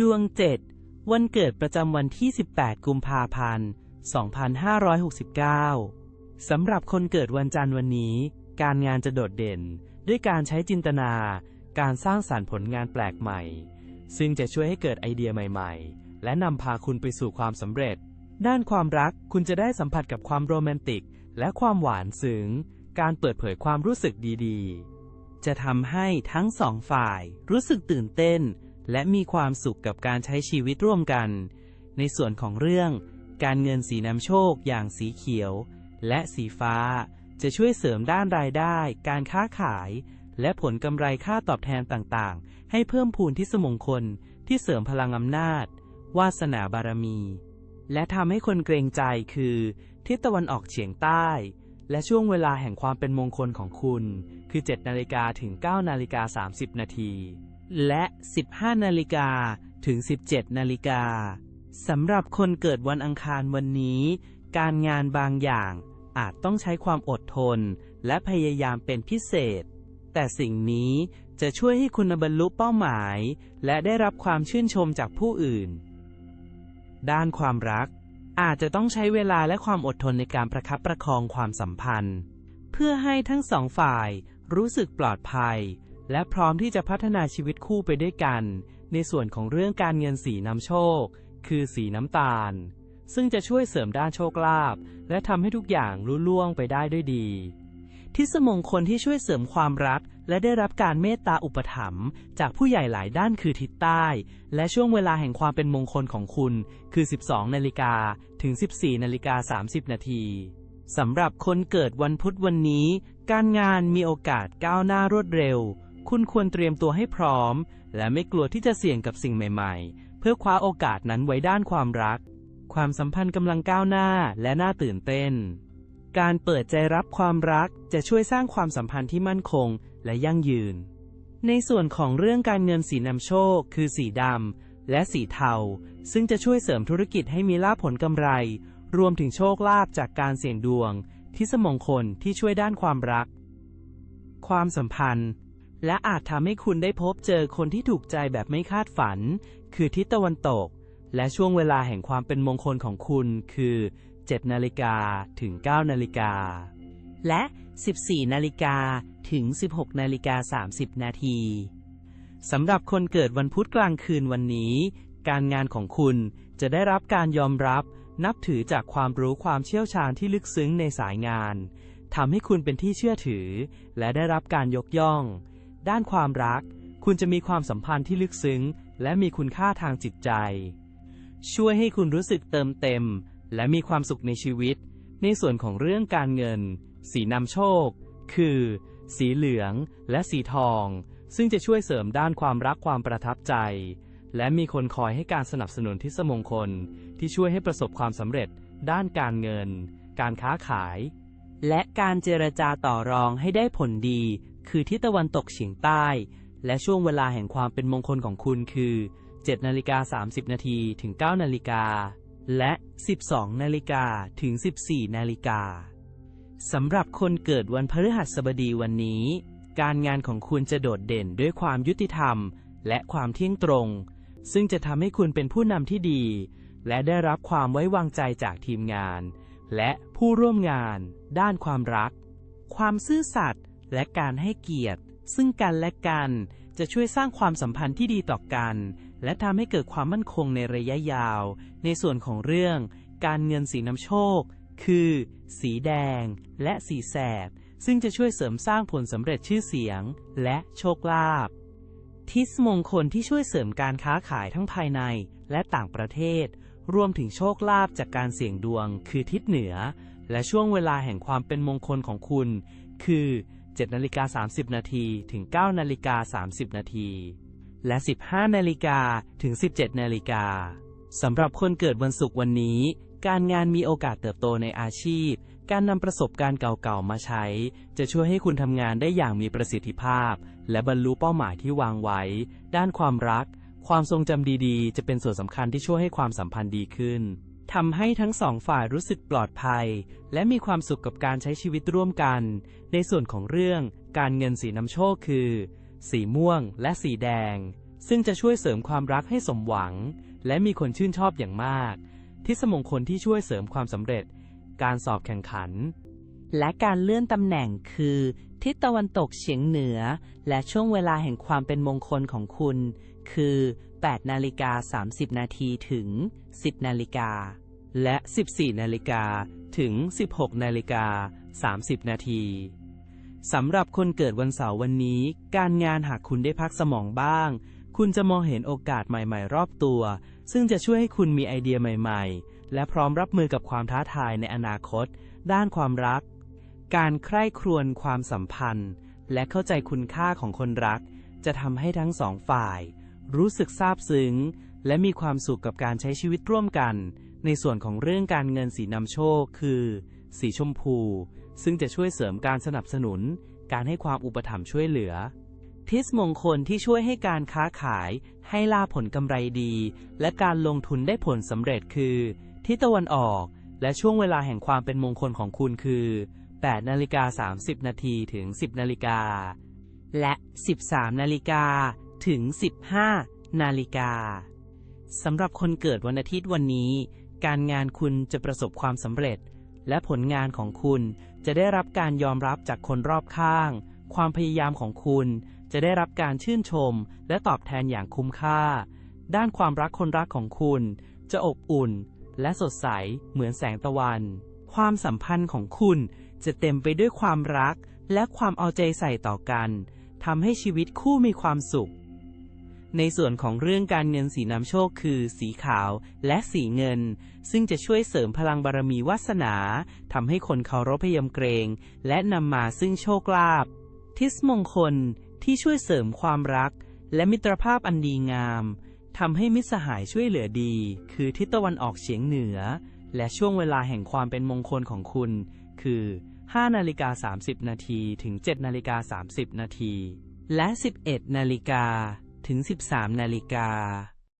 ดวงเจ็ดวันเกิดประจำวันที่ 18 กุมภาพันธ์ 2569 สำหรับคนเกิดวันจันทร์วันนี้ การงานจะโดดเด่น ด้วยการใช้จินตนา การสร้างสารรค์ผลงานแปลกใหม่ ซึ่งจะช่วยให้เกิดไอเดียใหม่ ๆ และนำพาคุณไปสู่ความสำเร็จ ด้านความรักคุณจะได้สัมผัสกับความโรแมนติก และความหวานซึ้ง การเปิดเผยความรู้สึกดีๆ จะทำให้ทั้งสองฝ่ายรู้สึกตื่นเต้น และมีความสุขกับการใช้ชีวิตร่วมกัน ในส่วนของเรื่อง การเงินสีนำโชคอย่างสีเขียว และสีฟ้า จะช่วยเสริมด้านรายได้ การค้าขาย และผลกำไรค่าตอบแทนต่างๆ ให้เพิ่มพูนที่สมงคลที่เสริมพลังอำนาจ วาสนาบารมี และทำให้คนเกรงใจคือทิศตะวันออกเฉียงใต้ และช่วงเวลาแห่งความเป็นมงคลของคุณ คือ 7 นาฬิกาถึง 9 นาฬิกา 30 นาที และ 15 นาฬิกาถึง 17 นาฬิกาสำหรับคนเกิดวันอังคารวันนี้ การงานบางอย่างอาจต้องใช้ความอดทน และพยายามเป็นพิเศษ แต่สิ่งนี้จะช่วยให้คุณบรรลุเป้าหมาย และได้รับความชื่นชมจากผู้อื่น ด้านความรัก อาจจะต้องใช้เวลาและความอดทนในการประคับประคองความสัมพันธ์ เพื่อให้ทั้งสองฝ่ายรู้สึกปลอดภัย และพร้อมที่จะพัฒนาชีวิตคู่ไปด้วยกัน ในส่วนของเรื่องการเงินสีนำโชค คือสีน้ำตาล ซึ่งจะช่วยเสริมด้านโชคลาภและทำให้ทุกอย่างลุล่วงไปได้ด้วยดี ทิศมงคลที่ช่วยเสริมความรัก และได้รับการเมตตาอุปถัมภ์จากผู้ใหญ่หลายด้านคือทิศใต้ และช่วงเวลาแห่งความเป็นมงคลของคุณ คือ 12นาฬิกาถึง 14นาฬิกา30นาทีสำหรับคนเกิดวันพุธวันนี้ การงานมีโอกาสก้าวหน้ารวดเร็ว คุณควรเตรียมตัวให้พร้อม และไม่กลัวที่จะเสี่ยงกับสิ่งใหม่ ๆ เพื่อคว้าโอกาสนั้นไว้ด้านความรัก ความสัมพันธ์กำลังก้าวหน้าและน่าตื่นเต้น การเปิดใจรับความรักจะช่วยสร้างความสัมพันธ์ที่มั่นคงและยั่งยืน ในส่วนของเรื่องการเงินสีนำโชค คือสีดำและสีเทา ซึ่งจะช่วยเสริมธุรกิจให้มีลาภผลกำไร รวมถึงโชคลาภจากการเสี่ยงดวง ที่สมงคลที่ช่วยด้านความรัก ความสัมพันธ์ และอาจทำให้คุณได้พบเจอคนที่ถูกใจแบบไม่คาดฝัน คือทิศตะวันตก และช่วงเวลาแห่งความเป็นมงคลของคุณคือ 7 นาฬิกาถึง 9 นาฬิกา และ 14 นาฬิกาถึง 16 นาฬิกา 30 นาทีสำหรับคนเกิดวันพุธกลางคืนวันนี้ การงานของคุณจะได้รับการยอมรับ นับถือจากความรู้ความเชี่ยวชาญที่ลึกซึ้งในสายงานทำให้คุณเป็นที่เชื่อถือ และได้รับการยกย่อง ด้านความรัก คุณจะมีความสัมพันธ์ที่ลึกซึ้ง และมีคุณค่าทางจิตใจ ช่วยให้คุณรู้สึกเติมเต็ม และมีความสุขในชีวิต ในส่วนของเรื่องการเงิน สีนำโชค คือ สีเหลือง และสีทอง ซึ่งจะช่วยเสริมด้านความรักความประทับใจ และมีคนคอยให้การสนับสนุนที่สมงคล ที่ช่วยให้ประสบความสำเร็จ ด้านการเงิน การค้าขาย และการเจรจาต่อรองให้ได้ผลดี คือทิศตะวันตกเฉียงใต้ และช่วงเวลาแห่งความเป็นมงคลของคุณคือ 7นาฬิกา30นาทีถึง 9นาฬิกา และ 12นาฬิกาถึง 14นาฬิกาสำหรับคนเกิดวันพฤหัสบดีวันนี้ การงานของคุณจะโดดเด่นด้วยความยุติธรรม และความเที่ยงตรง ซึ่งจะทำให้คุณเป็นผู้นำที่ดี และได้รับความไว้วางใจจากทีมงาน และผู้ร่วมงาน ด้านความรัก ความซื่อสัตย์และการให้เกียรติ ซึ่งกันและกันจะช่วยสร้างความสัมพันธ์ที่ดีต่อกัน และทำให้เกิดความมั่นคงในระยะยาว ในส่วนของเรื่อง การเงินสีน้ำโชค คือ สีแดง และสีแสด ซึ่งจะช่วยเสริมสร้างผลสำเร็จชื่อเสียง และโชคลาภทิศมงคลที่ช่วยเสริมการค้าขายทั้งภายในและต่างประเทศ รวมถึงโชคลาภจากการเสี่ยงดวง คือทิศเหนือ และช่วงเวลาแห่งความเป็นมงคลของคุณ คือ 7นาฬิกา30 นาทีถึง 9นาฬิกา30 นาทีและ 15นาฬิกาถึง 17นาฬิกาสำหรับคนเกิดวันศุกร์วันนี้ การงานมีโอกาสเติบโตในอาชีพ การนำประสบการณ์เก่าๆมาใช้ จะช่วยให้คุณทำงานได้อย่างมีประสิทธิภาพ และบรรลุเป้าหมายที่วางไว้ ด้านความรัก ความทรงจำดีๆ จะเป็นส่วนสำคัญที่ช่วยให้ความสัมพันธ์ดีขึ้นทำให้ทั้งสองฝ่ายรู้สึกปลอดภัย และมีความสุขกับการใช้ชีวิตร่วมกัน ในส่วนของเรื่อง การเงินสีน้ำโชคคือ สีม่วงและสีแดง ซึ่งจะช่วยเสริมความรักให้สมหวัง และมีคนชื่นชอบอย่างมาก ทิศมงคลที่ช่วยเสริมความสำเร็จ การสอบแข่งขัน และการเลื่อนตำแหน่งคือ ทิศตะวันตกเฉียงเหนือ และช่วงเวลาแห่งความเป็นมงคลของคุณ คือ 8 นาฬิกา 30 นาทีถึง 10 นาฬิกา และ 14 นาฬิกาถึง 16 นาฬิกา 30 นาทีสำหรับคนเกิดวันเสาร์วันนี้ การงานหากคุณได้พักสมองบ้าง คุณจะมองเห็นโอกาสใหม่ๆ รอบตัว ซึ่งจะช่วยให้คุณมีไอเดียใหม่ ๆ และพร้อมรับมือกับความท้าทายในอนาคต ด้านความรัก การใคร่ครวญความสัมพันธ์ และเข้าใจคุณค่าของคนรัก จะทำให้ทั้งสองฝ่าย รู้สึกซาบซึ้ง และมีความสุขกับการใช้ชีวิตร่วมกัน ในส่วนของเรื่องการเงินสีนำโชคคือ สีชมพู ซึ่งจะช่วยเสริมการสนับสนุน การให้ความอุปถัมภ์ช่วยเหลือ ทิศมงคลที่ช่วยให้การค้าขาย ให้ล่าผลกำไรดี และการลงทุนได้ผลสำเร็จคือทิศตะวันออก และช่วงเวลาแห่งความเป็นมงคลของคุณคือ 8นาฬิกา30นาทีถึง 10นาฬิกา และ 13นาฬิกาถึง 15นาฬิกาสำหรับคนเกิดวันอาทิตย์วันนี้ การงานคุณจะประสบความสำเร็จ และผลงานของคุณจะได้รับการยอมรับจากคนรอบข้าง ความพยายามของคุณจะได้รับการชื่นชม และตอบแทนอย่างคุ้มค่า ด้านความรักคนรักของคุณ จะอบอุ่น และสดใสเหมือนแสงตะวัน ความสัมพันธ์ของคุณ จะเต็มไปด้วยความรักและความเอาใจใส่ต่อกันทำให้ชีวิตคู่มีความสุข ในส่วนของเรื่องการเงินสีนำโชคคือ สีขาวและสีเงิน ซึ่งจะช่วยเสริมพลังบารมีวาสนาทำให้คนเคารพพยำเกรง และนำมาซึ่งโชคลาภทิศมงคลที่ช่วยเสริมความรัก และมิตรภาพอันดีงามทำให้มิตรสหายช่วยเหลือดี คือทิศตะวันออกเฉียงเหนือ และช่วงเวลาแห่งความเป็นมงคลของคุณ คือ 5 นาฬิกา 30 นาทีถึง 7 นาฬิกา 30 นาที และ 11 นาฬิกาถึง 13 นาฬิกา